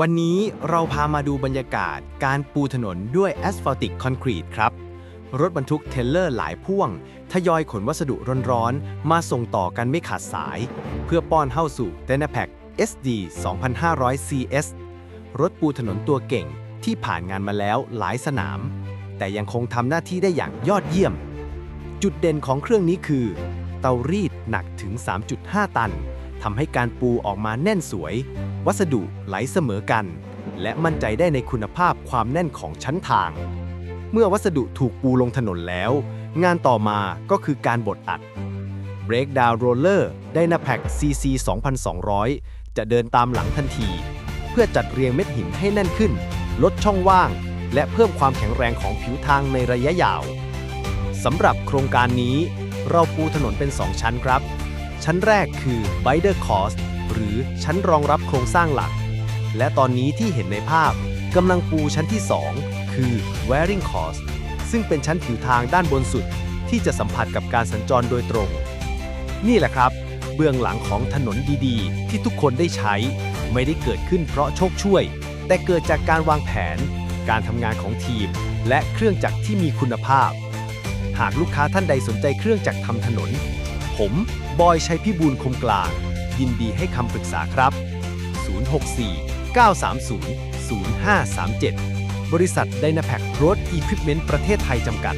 วันนี้เราพามาดูบรรยากาศการปูถนนด้วยแอสฟัลติกคอนกรีตครับ รถบรรทุกเทลเลอร์หลายพ่วง ทยอยขนวัสดุร้อนๆ มาส่งต่อกันไม่ขาดสาย เพื่อป้อนเข้าสู่ d y n a p a c SD 2500 CS รถปูถนนตัวเก่งที่ผ่านงานมาแล้วหลายสนาม แต่ยังคงทำหน้าที่ได้อย่างยอดเยี่ยม จุดเด่นของเครื่องนี้คือ เตารีดหนักถึง 3.5 ตัน ทำให้การปูออกมาแน่นสวย วัสดุไหลเสมอกัน และมั่นใจได้ในคุณภาพความแน่นของชั้นทาง เมื่อวัสดุถูกปูลงถนนแล้ว งานต่อมาก็คือการบดอัด Breakdown Roller Dynapack CC 2200 จะเดินตามหลังทันที เพื่อจัดเรียงเม็ดหินให้แน่นขึ้น ลดช่องว่าง และเพิ่มความแข็งแรงของผิวทางในระยะยาวสำหรับโครงการนี้ เราปูถนนเป็น 2 ชั้นครับ ชั้นแรกคือ Bider Cost หรือชั้นรองรับโครงสร้างหลัก และตอนนี้ที่เห็นในภาพกำลังปูชั้นที่ 2 คือ Wearing Cost ซึ่งเป็นชั้นผิวทางด้านบนสุด ที่จะสัมผัสกับการสัญจรโดยตรง นี่แหละครับ เบื้องหลังของถนนดีๆ ที่ทุกคนได้ใช้ ไม่ได้เกิดขึ้นเพราะโชคช่วย แต่เกิดจากการวางแผน การทำงานของทีม และเครื่องจักรที่มีคุณภาพ หากลูกค้าท่านใดสนใจเครื่องจักรทำถนน ผม บอยชัยพิบูลคมกลาง ยินดีให้คำปรึกษาครับ 064 930 0537 บริษัทไดนาแพคโรดอีพิปเมนต์ประเทศไทยจำกัด